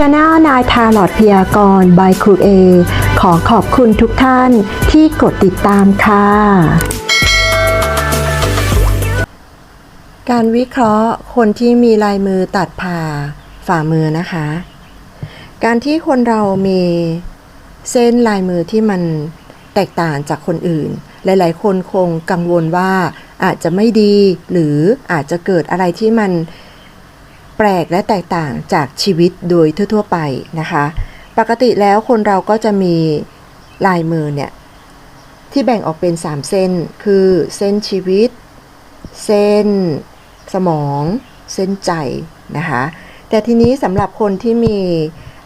Channel นายทาลอดพยากรณ์บายครูเอขอขอบคุณทุกท่านที่กดติดตามค่ะ การวิเคราะห์คนที่มีลายมือตัดผ่าฝ่ามือนะคะ การที่คนเรามีเส้นลายมือที่มันแตกต่างจากคนอื่น หลาย ๆ คนคงกังวลว่าอาจจะไม่ดีหรืออาจจะเกิดอะไรที่มัน แปลกและแตกต่างจากชีวิตโดยทั่ว ๆ ไปนะคะ ปกติแล้วคนเราก็จะมีลายมือเนี่ย ที่แบ่งออกเป็น 3 เส้น คือเส้นชีวิต เส้นสมอง เส้นใจนะคะ แต่ทีนี้สำหรับคนที่มี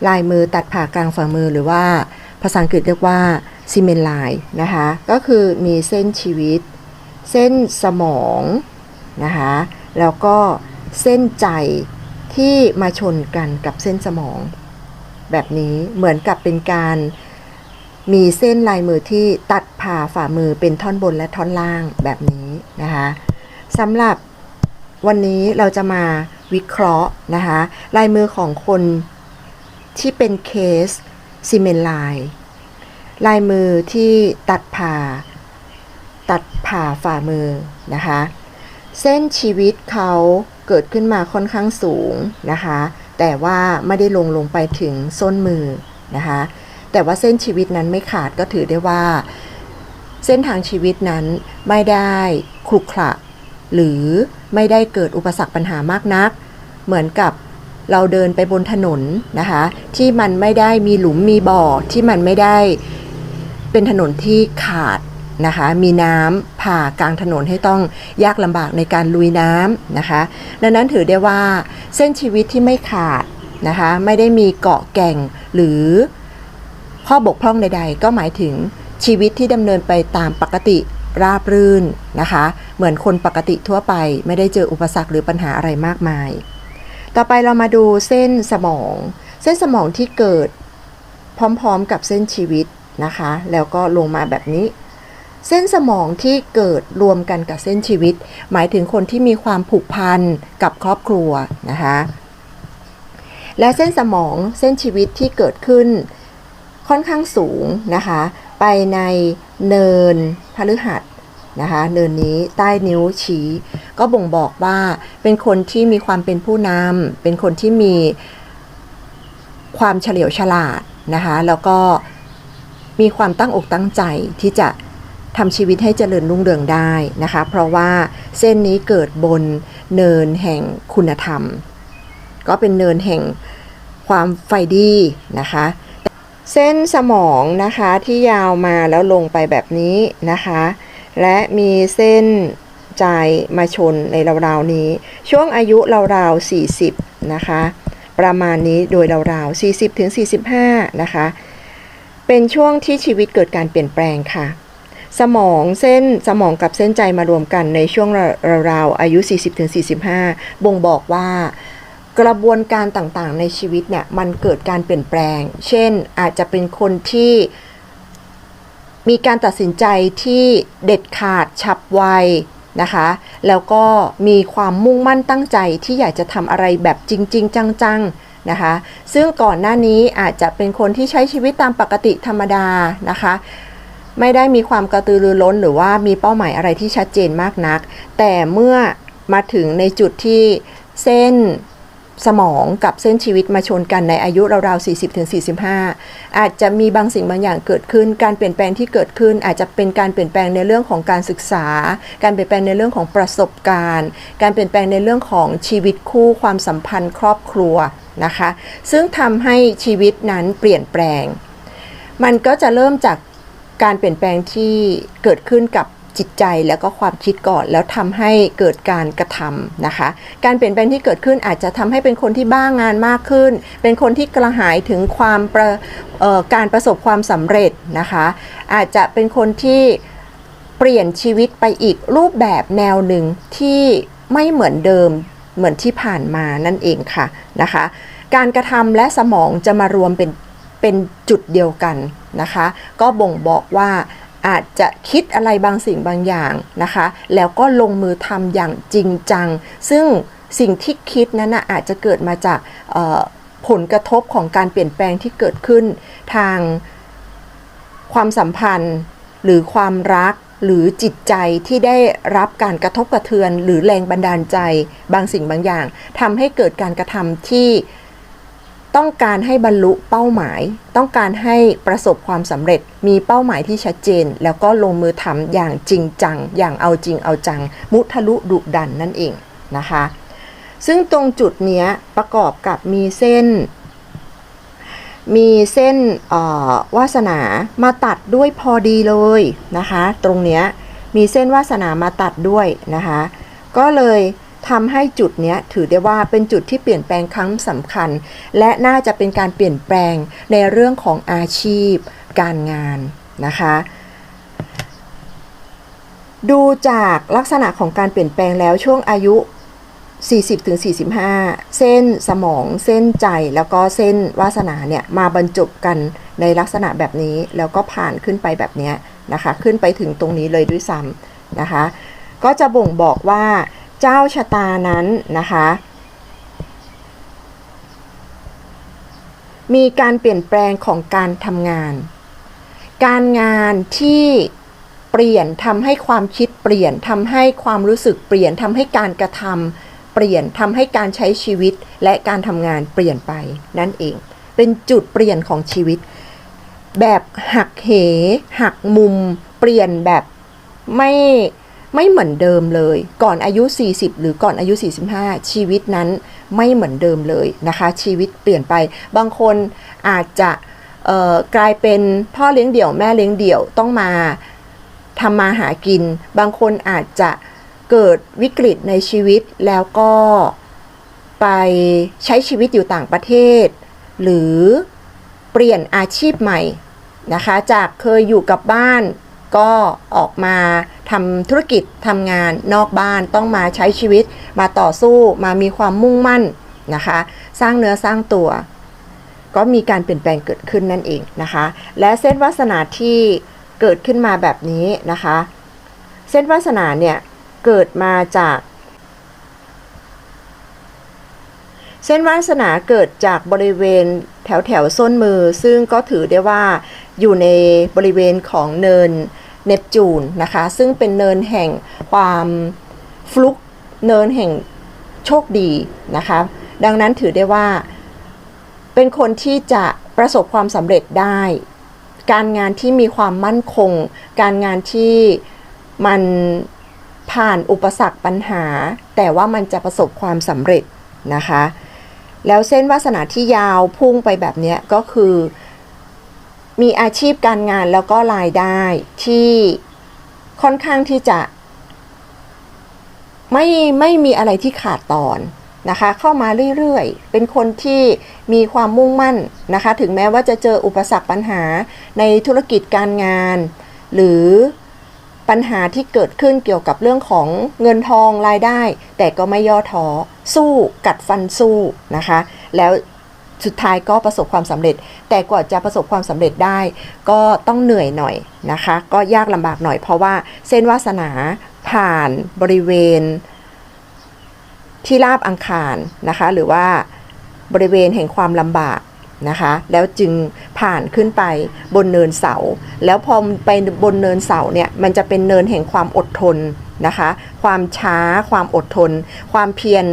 ลายมือตัดผ่ากลางฝ่ามือหรือว่าภาษาอังกฤษเรียกว่าซีเมนไลน์นะคะ ก็คือมีเส้นชีวิต เส้นสมองนะคะ แล้วก็เส้นใจ ที่มาชนกันกับเส้นสมอง แบบนี้เหมือนกับเป็นการมีเส้นลายมือที่ตัดผ่าฝ่ามือเป็นท่อนบนและท่อนล่างแบบนี้นะคะสำหรับวันนี้เราจะมาวิเคราะห์นะคะลายมือของคนที่เป็นเคสซีเมนไลน์ลายมือที่ตัดผ่า ตัดผ่าฝ่ามือนะคะ เส้นชีวิตเขา เกิดขึ้นมาค่อนข้างสูงนะคะ แต่ว่าไม่ได้ลงลงไปถึงส้นมือนะคะ แต่ว่าเส้นชีวิตนั้นไม่ขาดก็ถือได้ว่า เส้นทางชีวิตนั้นไม่ได้ขรุขระหรือไม่ได้เกิดอุปสรรคปัญหามากนัก เหมือนกับเราเดินไปบนถนนนะคะ ที่มันไม่ได้มีหลุมมีบ่อที่มันไม่ได้เป็นถนนที่ขาด นะคะมีน้ำผ่ากลางถนนให้ต้องยากลำบากในการลุยน้ำนะคะ ดังนั้นถือได้ว่าเส้นชีวิตที่ไม่ขาดนะคะไม่ได้มีเกาะแก่งหรือข้อบกพร่องใด ๆ ก็หมายถึงชีวิตที่ดำเนินไปตามปกติราบรื่นนะคะ เหมือนคนปกติทั่วไปไม่ได้เจออุปสรรคหรือปัญหาอะไรมากมาย ต่อไปเรามาดูเส้นสมอง เส้นสมองที่เกิดพร้อมๆกับเส้นชีวิตนะคะ แล้วก็ลงมาแบบนี้ เส้นสมองที่เกิดรวมกันกับเส้นชีวิต หมายถึงคนที่มีความผูกพันกับครอบครัวนะคะและเส้นสมองเส้นชีวิตที่เกิดขึ้นค่อนข้างสูงนะคะ ไปในเนินพฤหัสนะคะ เนินนี้ใต้นิ้วชี้ ก็บ่งบอกว่าเป็นคนที่มีความเป็นผู้นำเป็นคนที่มีความเฉลียวฉลาดนะคะ แล้วก็มีความตั้งอกตั้งใจที่จะ ทำชีวิตให้เจริญรุ่งเรืองได้นะคะ เพราะว่าเส้นนี้เกิดบนเนินแห่งคุณธรรม ก็เป็นเนินแห่งความไฟดีนะคะ เส้นสมองนะคะที่ยาวมาแล้วลงไปแบบนี้นะคะ และมีเส้นใจมาชนในราวๆนี้ ช่วงอายุราวๆ40นะคะ ประมาณนี้โดยราวๆ40ถึง45นะคะ เป็นช่วงที่ชีวิตเกิดการเปลี่ยนแปลงค่ะ สมองเส้นสมองกับเส้นใจมารวมกันในช่วงราวๆอายุ 40-45 บ่งบอกว่ากระบวนการต่างๆ ในชีวิตเนี่ยมันเกิดการเปลี่ยนแปลง เช่นอาจจะเป็นคนที่มีการตัดสินใจที่เด็ดขาดฉับไวนะคะ แล้วก็มีความมุ่งมั่นตั้งใจที่อยากจะทำอะไรแบบจริง ๆ จังๆนะคะ ซึ่งก่อนหน้านี้อาจจะเป็นคนที่ใช้ชีวิตตามปกติธรรมดานะคะ ไม่ได้มีความกระตือรือร้นหรือว่ามีเป้าหมายอะไรที่ชัดเจนมากนัก แต่เมื่อมาถึงในจุดที่เส้นสมองกับเส้นชีวิตมาชนกันในอายุราวๆ 40-45 อาจจะมีบางสิ่งบางอย่างเกิดขึ้น การเปลี่ยนแปลงที่เกิดขึ้น อาจจะเป็นการเปลี่ยนแปลงในเรื่องของการศึกษา การเปลี่ยนแปลงในเรื่องของประสบการณ์ การเปลี่ยนแปลงในเรื่องของชีวิตคู่ความสัมพันธ์ครอบครัวนะคะ ซึ่งทำให้ชีวิตนั้นเปลี่ยนแปลง มันก็จะเริ่มจาก การเปลี่ยนแปลงที่เกิดขึ้นกับจิตใจแล้วก็ความคิดก่อนแล้วทำให้เกิดการกระทำนะคะ การเปลี่ยนแปลงที่เกิดขึ้นอาจจะทำให้เป็นคนที่บ้างงานมากขึ้น เป็นคนที่กระหายถึงความประการประสบความสำเร็จนะคะ อาจจะเป็นคนที่เปลี่ยนชีวิตไปอีกรูปแบบแนวหนึ่งที่ไม่เหมือนเดิมเหมือนที่ผ่านมานั่นเองค่ะนะคะ การกระทำและสมองจะมารวมเป็นเป็นจุดเดียวกัน นะคะ ก็บ่งบอกว่าอาจจะคิดอะไรบางสิ่งบางอย่างนะคะ แล้วก็ลงมือทำอย่างจริงจัง ซึ่งสิ่งที่คิดนั้นนะอาจจะเกิดมาจากผลกระทบของการเปลี่ยนแปลงที่เกิดขึ้นทางความสัมพันธ์ หรือความรักหรือจิตใจที่ได้รับการกระทบกระเทือน หรือแรงบันดาลใจบางสิ่งบางอย่างทำให้เกิดการกระทำที่ ต้องการให้บรรลุเป้าหมาย ต้องการให้ประสบความสำเร็จ มีเป้าหมายที่ชัดเจน แล้วก็ลงมือทำอย่างจริงจัง อย่างเอาจริงเอาจัง มุทะลุดุดันนั่นเองนะคะ ซึ่งตรงจุดนี้ประกอบกับมีเส้น มีเส้นออวาสนามาตัดด้วยพอดีเลยนะคะ ตรงเนี้ยมีเส้นวาสนามาตัดด้วยนะคะ ก็เลย ทำให้จุดนี้ถือได้ว่าเป็นจุดที่เปลี่ยนแปลงครั้งสำคัญ และน่าจะเป็นการเปลี่ยนแปลงในเรื่องของอาชีพ การงานนะคะดูจากลักษณะของการเปลี่ยนแปลงแล้วช่วงอายุ 40ถึง45 เส้นสมองเส้นใจแล้วก็เส้นวาสนาเนี่ย มาบรรจบกันในลักษณะแบบนี้ แล้วก็ผ่านขึ้นไปแบบนี้นะคะ ขึ้นไปถึงตรงนี้เลยด้วยซ้ำนะคะ ก็จะบ่งบอกว่า เจ้าชะตานั้นนะคะ มีการเปลี่ยนแปลงของการทำงาน การงานที่เปลี่ยนทำให้ความคิดเปลี่ยนทำให้ความรู้สึกเปลี่ยนทำให้การกระทำเปลี่ยนทำให้การใช้ชีวิตและการทำงานเปลี่ยนไปนั่นเอง เป็นจุดเปลี่ยนของชีวิต แบบหักเหหักมุม เปลี่ยนแบบไม่ ไม่เหมือนเดิมเลย ก่อนอายุ 40 หรือก่อนอายุ 45 ชีวิตนั้นไม่เหมือนเดิมเลยนะคะ ชีวิตเปลี่ยนไป บางคนอาจจะกลายเป็นพ่อเลี้ยงเดี่ยวแม่เลี้ยงเดี่ยวต้องมาทำมาหากิน บางคนอาจจะเกิดวิกฤตในชีวิตแล้วก็ไปใช้ชีวิตอยู่ต่างประเทศ หรือเปลี่ยนอาชีพใหม่นะคะ จากเคยอยู่กับบ้าน ก็ออกมาทำธุรกิจทำงานนอกบ้านต้องมาใช้ชีวิต มาต่อสู้มามีความมุ่งมั่นนะคะ สร้างเนื้อสร้างตัว ก็มีการเปลี่ยนแปลงเกิดขึ้นนั่นเองนะคะ และเส้นวาสนาที่เกิดขึ้นมาแบบนี้นะคะ เส้นวาสนาเนี่ยเกิดมาจาก เส้นวาสนาเกิดจากบริเวณแถวแถวส้นมือ ซึ่งก็ถือได้ว่าอยู่ในบริเวณของเนิน เนปจูนนะคะ ซึ่งเป็นเนินแห่งความฟลุกเนินแห่งโชคดีนะคะ ดังนั้นถือได้ว่า เป็นคนที่จะประสบความสำเร็จได้ การงานที่มีความมั่นคง การงานที่มันผ่านอุปสรรคปัญหา แต่ว่ามันจะประสบความสำเร็จนะคะ แล้วเส้นวาสนาที่ยาวพุ่งไปแบบนี้ก็คือ มีอาชีพการงานแล้วก็รายได้ที่ค่อนข้างที่จะไม่ไม่มีอะไรที่ขาดตอนนะคะ เข้ามาเรื่อยๆ เป็นคนที่มีความมุ่งมั่นนะคะ ถึงแม้ว่าจะเจออุปสรรคปัญหาในธุรกิจการงาน หรือปัญหาที่เกิดขึ้นเกี่ยวกับเรื่องของเงินทองรายได้ แต่ก็ไม่ย่อท้อสู้กัดฟันสู้นะคะ แล้ว สุดท้ายก็ประสบความสำเร็จ แต่กว่าจะประสบความสำเร็จได้ ก็ต้องเหนื่อยหน่อยนะคะ ก็ยากลำบากหน่อยเพราะว่าเส้นวาสนาผ่านบริเวณ ที่ราบอังคารนะคะ หรือว่าบริเวณแห่งความลำบากนะคะ แล้วจึงผ่านขึ้นไปบนเนินเสา แล้วพอไปบนเนินเสาเนี่ย มันจะเป็นเนินแห่งความอดทนนะคะ ความช้า ความอดทน ความเพียร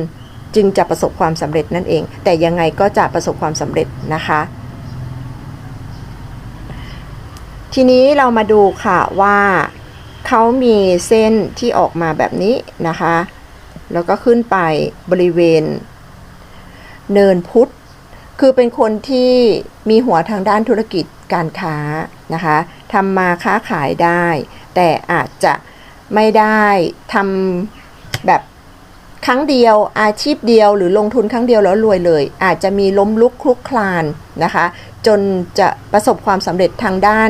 จึงจะประสบความสำเร็จนั่นเอง แต่ยังไงก็จะประสบความสำเร็จนะคะ ทีนี้เรามาดูค่ะว่าเขามีเส้นที่ออกมาแบบนี้นะคะ แล้วก็ขึ้นไปบริเวณ เนินพุทธ คือเป็นคนที่มีหัวทางด้านธุรกิจการค้านะคะทำมาค้าขายได้ แต่อาจจะไม่ได้ทำแบบ รั้งเดียวอาชีพเดียวหรือลงทุนครั้งเดียวแล้วรวยเลย อาจจะมีล้มลุกคลุกคลานนะคะ จนจะประสบความสำเร็จทางด้าน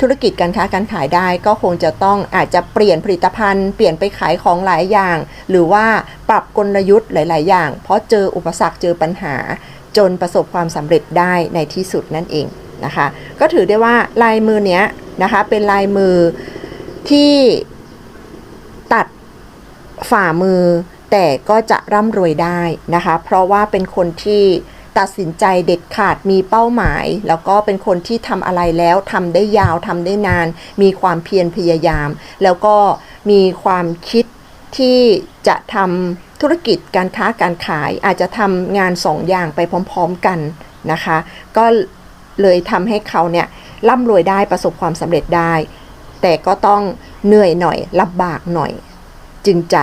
ธุรกิจการค้าการขายได้ก็คงจะต้องอาจจะเปลี่ยนผลิตภัณฑ์ เปลี่ยนไปขายของหลายอย่าง หรือว่าปรับกลยุทธ์หลาย ๆ อย่าง เพราะเจออุปสรรคเจอปัญหา จนประสบความสำเร็จได้ในที่สุดนั่นเองนะคะ ก็ถือได้ว่าลายมือเนี้ยนะคะเป็นลายมือที่ตัดฝ่ามือ แต่ก็จะร่ำรวยได้นะคะ เพราะว่าเป็นคนที่ตัดสินใจเด็ดขาดมีเป้าหมาย แล้วก็เป็นคนที่ทำอะไรแล้วทำได้ยาวทำได้นาน มีความเพียรพยายาม แล้วก็มีความคิดที่จะทำธุรกิจการค้าการขายอาจจะทำงานสองอย่างไปพร้อม ๆกันนะคะ ก็เลยทำให้เขาเนี่ยร่ำรวยได้ประสบความสำเร็จได้ แต่ก็ต้องเหนื่อยหน่อยลำบากหน่อย จึงจะ